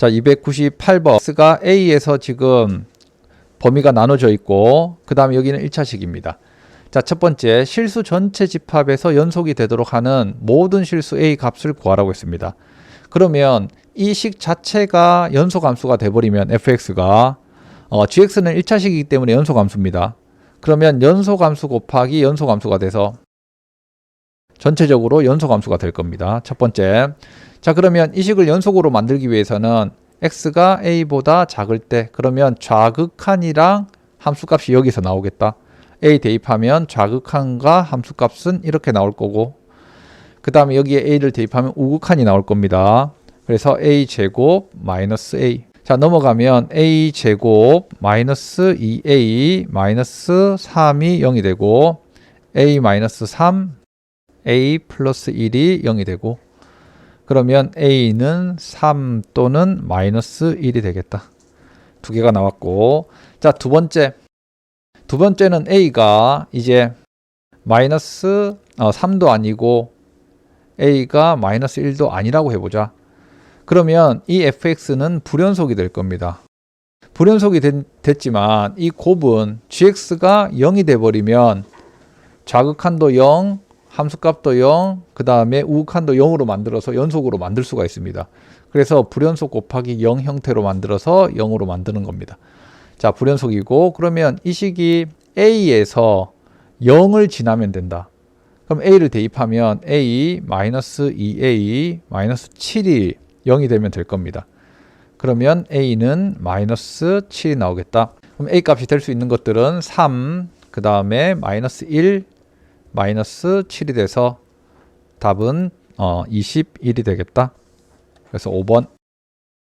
자, 298번. X가 A에서 지금 범위가 나눠져 있고, 그 다음에 여기는 1차식입니다. 자, 첫 번째, 실수 전체 집합에서 연속이 되도록 하는 모든 실수 A 값을 구하라고 했습니다. 그러면 이 식 자체가 연속 함수가 돼버리면 fx가 어, gx는 1차식이기 때문에 연속 함수입니다. 그러면 연속 함수 곱하기 연속 함수가 돼서 전체적으로 연속 함수가 될 겁니다. 첫 번째. 자, 그러면 이 식을 연속으로 만들기 위해서는 x가 a보다 작을 때 그러면 좌극한이랑 함수값이 여기서 나오겠다. a 대입하면 좌극한과 함수값은 이렇게 나올 거고 그 다음에 여기에 a를 대입하면 우극한이 나올 겁니다. 그래서 a 제곱 마이너스 a 자 넘어가면 a 제곱 마이너스 2a 마이너스 3이 0이 되고 a 마이너스 3 a 플러스 1이 0이 되고 그러면 a는 3 또는 마이너스 1이 되겠다. 두 개가 나왔고 자 두 번째 두 번째는 a가 이제 마이너스 어, 3도 아니고 a가 마이너스 1도 아니라고 해보자. 그러면 이 fx는 불연속이 될 겁니다. 불연속이 된- 됐지만 이 곱은 gx가 0이 돼버리면 좌극한도 0, 함수값도 0, 그 다음에 우극한도 0으로 만들어서 연속으로 만들 수가 있습니다. 그래서 불연속 곱하기 0 형태로 만들어서 0으로 만드는 겁니다. 자, 불연속이고 그러면 이 식이 a에서 0을 지나면 된다. 그럼 a를 대입하면 a 마이너스 2a 마이너스 7이 0이 되면 될 겁니다. 그러면 a는 마이너스 7이 나오겠다. 그럼 a 값이 될 수 있는 것들은 3, 그 다음에 마이너스 1, 마이너스 7이 돼서 답은 어, 21이 되겠다. 그래서 5번